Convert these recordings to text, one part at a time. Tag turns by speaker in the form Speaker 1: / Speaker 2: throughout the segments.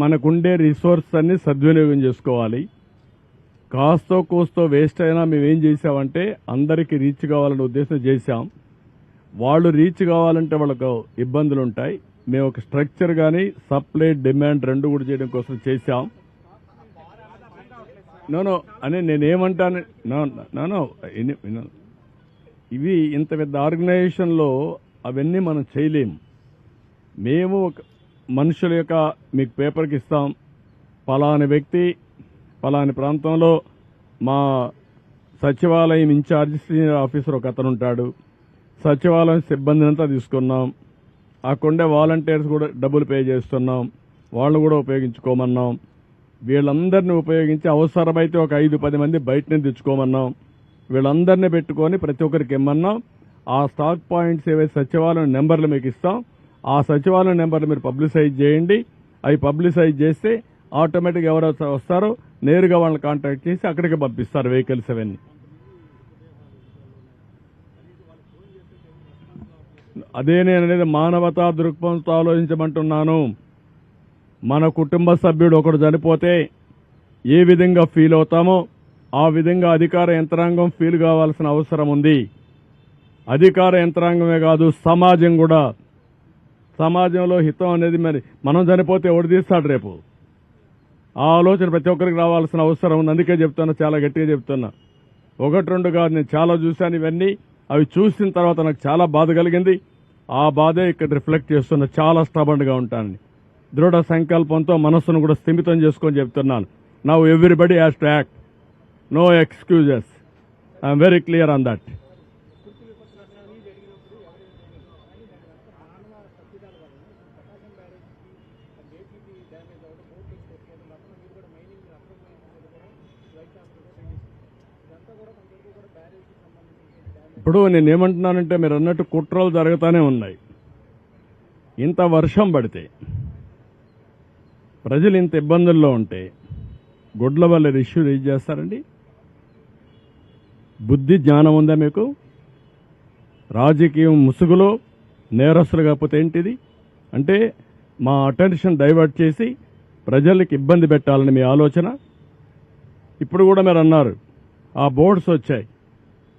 Speaker 1: మనకుండే రిసోర్స్ అన్ని సద్వినియోగం చేసుకోవాలి. కాస్తో కోస్తో వేస్ట్ అయినా మేమేం చేసామంటే అందరికీ రీచ్ కావాలనే ఉద్దేశం చేశాం. వాళ్ళు రీచ్ కావాలంటే వాళ్ళకు ఇబ్బందులు ఉంటాయి మేము ఒక స్ట్రక్చర్ కానీ సప్లై డిమాండ్ రెండు కూడా చేయడం కోసం చేశాం. నోనో అని నేనేమంటాను నో ఇవి ఇంత పెద్ద ఆర్గనైజేషన్లో అవన్నీ మనం చేయలేము మేము ఒక మనుషుల యొక్క మీకు పేపర్కి ఇస్తాం. పలాని వ్యక్తి పలాని ప్రాంతంలో మా సచివాలయం ఇన్ఛార్జ్ సీనియర్ ఆఫీసర్ ఒక అతను ఉంటాడు. సచివాలయం సిబ్బందిని అంతా తీసుకున్నాం. అక్కడే వాలంటీర్స్ కూడా డబ్బులు పే చేస్తున్నాం. వాళ్ళు కూడా ఉపయోగించుకోమన్నాం. వీళ్ళందరినీ ఉపయోగించి అవసరమైతే ఒక ఐదు పది మంది బయట నుంచి తెచ్చుకోమన్నాం. వీళ్ళందరినీ పెట్టుకొని ప్రతి ఒక్కరికి ఇమ్మన్నాం. ఆ స్టాక్ పాయింట్స్ ఏవైతే సచివాలయం నెంబర్లు మీకు ఇస్తాం ఆ సచివాలయం నెంబర్లు మీరు పబ్లిసైజ్ చేయండి. అవి పబ్లిసైజ్ చేస్తే ఆటోమేటిక్గా ఎవరో వస్తారో నేరుగా వాళ్ళని కాంటాక్ట్ చేసి అక్కడికి పంపిస్తారు వెహికల్స్ అవన్నీ. అదే నేను అనేది మానవతా దృక్పథంతో ఆలోచించమంటున్నాను. మన కుటుంబ సభ్యుడు ఒకడు చనిపోతే ఏ విధంగా ఫీల్ అవుతామో ఆ విధంగా అధికార యంత్రాంగం ఫీల్ కావాల్సిన అవసరం ఉంది. అధికార యంత్రాంగమే కాదు సమాజం కూడా సమాజంలో హితం అనేది మరి మనం చనిపోతే ఎవడు తీస్తాడు రేపు? ఆ ఆలోచన ప్రతి ఒక్కరికి రావాల్సిన అవసరం ఉంది. అందుకే చెప్తున్నా చాలా గట్టిగా చెప్తున్నా. ఒకటి రెండు కాదు నేను చాలా చూశాను ఇవన్నీ. అవి చూసిన తర్వాత నాకు చాలా బాధ కలిగింది. ఆ బాధే ఇక్కడ రిఫ్లెక్ట్ చేస్తున్నా చాలా స్టబండ్గా ఉంటానని. దృఢ సంకల్పంతో మనస్సును కూడా స్థిమితం చేసుకొని చెప్తున్నాను. Now everybody has to act no excuses I'm very clear on that ఇప్పుడు నేను ఏమంటున్నానంటే మీరు అన్నట్టు కుట్రలు జరుగుతూనే ఉన్నాయి. ఇంత వర్షం పడితే ప్రజలు ఇంత ఇబ్బందుల్లో ఉంటే గుడ్ల వల్ల ఇష్యూ రేజ్ చేస్తారండి. బుద్ధి జ్ఞానం ఉందా మీకు? రాజకీయం ముసుగులో నేరస్తులు కాకపోతే ఏంటిది? అంటే మా అటెన్షన్ డైవర్ట్ చేసి ప్రజలకు ఇబ్బంది పెట్టాలని మీ ఆలోచన. ఇప్పుడు కూడా మీరు అన్నారు ఆ బోర్డ్స్ వచ్చాయి.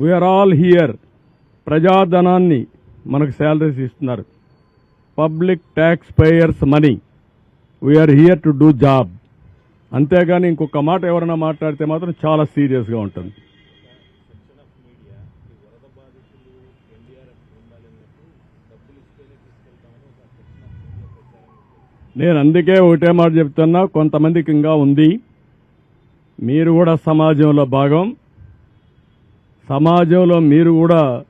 Speaker 1: we're all here ప్రజాధనాన్ని మనకు శాలరీస్ ఇస్తున్నారు. Public tax payers money we're here to do job అంతేగాని ఇంకొక మాట ఎవరైనా మాట్లాడితే మాత్రం చాలా సీరియస్గా ఉంటుంది. నేను అందుకే ఒకటే మాట చెప్తున్నా కొంతమందికి ఇంకా ఉంది. మీరు కూడా సమాజంలో భాగం. సమాజంలో మీరు కూడా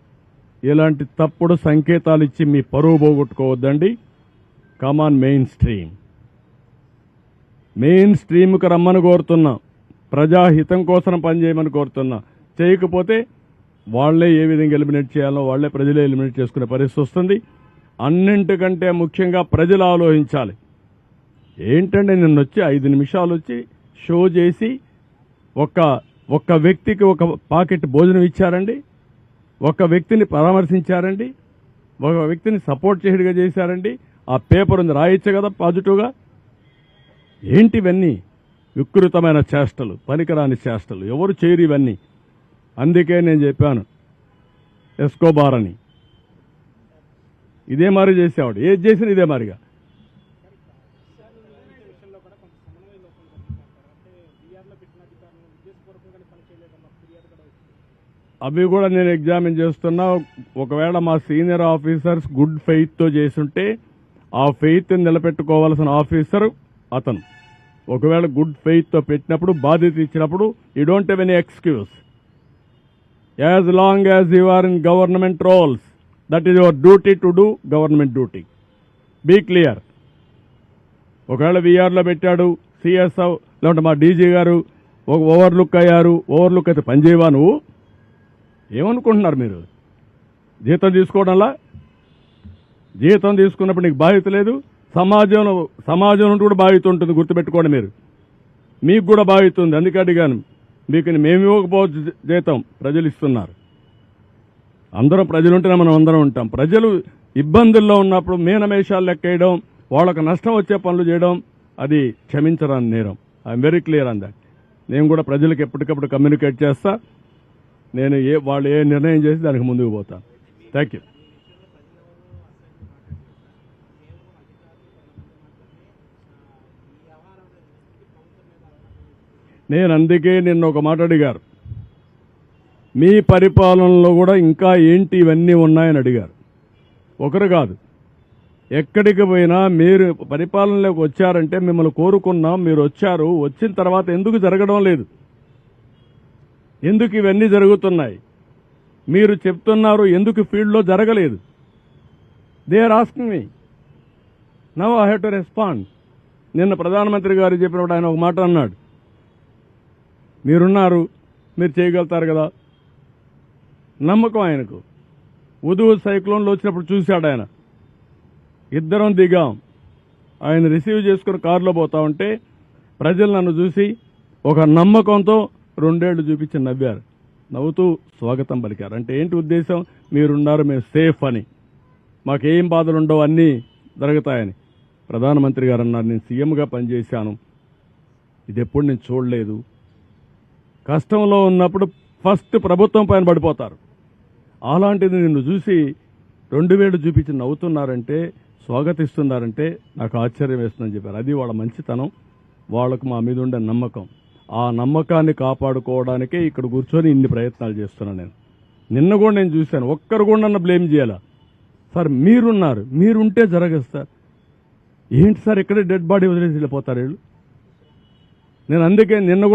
Speaker 1: ఇలాంటి తప్పుడు సంకేతాలు ఇచ్చి మీ పరువు పోగొట్టుకోవద్దండి. కమాన్ మెయిన్ స్ట్రీమ్ మెయిన్ స్ట్రీమ్కి రమ్మని కోరుతున్నా. ప్రజాహితం కోసం పనిచేయమని కోరుతున్నా. చేయకపోతే వాళ్ళే ఏ విధంగా ఎలిమినేట్ చేయాలో వాళ్ళే ప్రజలే ఎలిమినేట్ చేసుకునే పరిస్థితి వస్తుంది. అన్నింటికంటే ముఖ్యంగా ప్రజలు ఆలోచించాలి. ఏంటంటే నిన్న వచ్చి ఐదు నిమిషాలు వచ్చి షో చేసి ఒక ఒక్క వ్యక్తికి ఒక పాకెట్ భోజనం ఇచ్చారండి ఒక వ్యక్తిని పరామర్శించారండి ఒక వ్యక్తిని సపోర్ట్ చేయడిగా చేశారండి ఆ పేపర్ ఉంది రాయొచ్చు కదా పాజిటివ్గా? ఏంటి ఇవన్నీ? వికృతమైన చేష్టలు పనికిరాని చేష్టలు ఎవరు చేయరు ఇవన్నీ. అందుకే నేను చెప్పాను ఎస్కోబార్ అని. ఇదే మారి చేసేవాడు. ఏది చేసిన ఇదే మారిగా
Speaker 2: విషయంలో కూడా కొంత సమన్వయ లోపం జరుగుతుంటారు అంటే బీఆర్లో పెట్టిన అధికారులను ఉద్దేశపూర్వకంగానే పనిచేయలేదన్న ఫిర్యాదు కూడా వచ్చింది
Speaker 1: అవి కూడా నేను ఎగ్జామిన్ చేస్తున్నా. ఒకవేళ మా సీనియర్ ఆఫీసర్స్ గుడ్ ఫెయిత్తో చేసుంటే ఆ ఫెయిత్ని నిలబెట్టుకోవాల్సిన ఆఫీసర్ అతను. ఒకవేళ గుడ్ ఫెయిత్తో పెట్టినప్పుడు బాధ్యత ఇచ్చినప్పుడు you don't have any excuse. As long as you are in government roles that is your duty to do government duty. Be clear. ఒకవేళ విఆర్లో పెట్టాడు సిఎస్ఓ లేకుంటే మా డీజీ గారు ఒక ఓవర్లుక్ అయ్యారు ఓవర్లుక్ అయితే పనిచేయవా నువ్వు? ఏమనుకుంటున్నారు మీరు? జీతం తీసుకోవడంలా? జీతం తీసుకున్నప్పుడు నీకు బాధ్యత లేదు. సమాజంలో సమాజం నుండి కూడా బాధ్యత ఉంటుంది గుర్తుపెట్టుకోండి మీరు. మీకు కూడా బాధ్యత ఉంది. అందుకే అడిగాను. మీకు మేము ఇవ్వకపోవచ్చు జీతం ప్రజలు ఇస్తున్నారు. అందరం ప్రజలు ఉంటేనే మనం అందరం ఉంటాం. ప్రజలు ఇబ్బందుల్లో ఉన్నప్పుడు మీనమేషాలు లెక్కేయడం వాళ్ళకు నష్టం వచ్చే పనులు చేయడం అది క్షమించరాని నేరం. I'm very clear on that నేను కూడా ప్రజలకు ఎప్పటికప్పుడు కమ్యూనికేట్ చేస్తా. నేను ఏ వాళ్ళు ఏ నిర్ణయం చేసి దానికి ముందుకు పోతాను థ్యాంక్ యూ నేను అందుకే నిన్న ఒక మాట అడిగారు. మీ పరిపాలనలో కూడా ఇంకా ఏంటి ఇవన్నీ ఉన్నాయని అడిగారు. ఒకరు కాదు. ఎక్కడికి పోయినా మీరు పరిపాలనలోకి వచ్చారంటే మిమ్మల్ని కోరుకున్నాం మీరు వచ్చారు. వచ్చిన తర్వాత ఎందుకు జరగడం లేదు? ఎందుకు ఇవన్నీ జరుగుతున్నాయి? మీరు చెప్తున్నారు ఎందుకు ఫీల్డ్లో జరగలేదు? They are asking me. Now I have to respond. నిన్న ప్రధానమంత్రి గారు చెప్పినప్పుడు ఆయన ఒక మాట అన్నాడు. మీరున్నారు మీరు చేయగలుగుతారు కదా? నమ్మకం ఆయనకు. ఉదువు సైక్లోన్లో వచ్చినప్పుడు చూశాడు ఆయన. ఇద్దరం దిగాం. ఆయన రిసీవ్ చేసుకుని కారులో పోతా ఉంటే ప్రజలు నన్ను చూసి ఒక నమ్మకంతో రెండేళ్ళు చూపించి నవ్వారు. నవ్వుతూ స్వాగతం పలికారు. అంటే ఏంటి ఉద్దేశం? మీరున్నారు మేము సేఫ్ అని. మాకేం బాధలు ఉండవు అన్నీ జరుగుతాయని. ప్రధానమంత్రి గారు అన్నారు నేను సీఎంగా పనిచేశాను. ఇది ఎప్పుడు నేను చూడలేదు. కష్టంలో ఉన్నప్పుడు ఫస్ట్ ప్రభుత్వం పైన పడిపోతారు. అలాంటిది నిన్ను చూసి రెండు వేలు చూపించి నవ్వుతున్నారంటే స్వాగతిస్తున్నారంటే నాకు ఆశ్చర్యం వేస్తుందని చెప్పారు. అది వాళ్ళ మంచితనం. వాళ్ళకు మా మీద ఉండే నమ్మకం. ఆ నమ్మకాన్ని కాపాడుకోవడానికే ఇక్కడ కూర్చొని ఇన్ని ప్రయత్నాలు చేస్తున్నాను నేను. నిన్న కూడా నేను చూశాను. ఒక్కరు కూడా నన్ను బ్లేమ్ చేయాలా? సార్ మీరున్నారు. మీరుంటే జరగదు సార్. ఏంటి సార్ ఇక్కడే డెడ్ బాడీ వదిలేసి వెళ్ళిపోతారు వీళ్ళు? నేను అందుకే నిన్న కూడా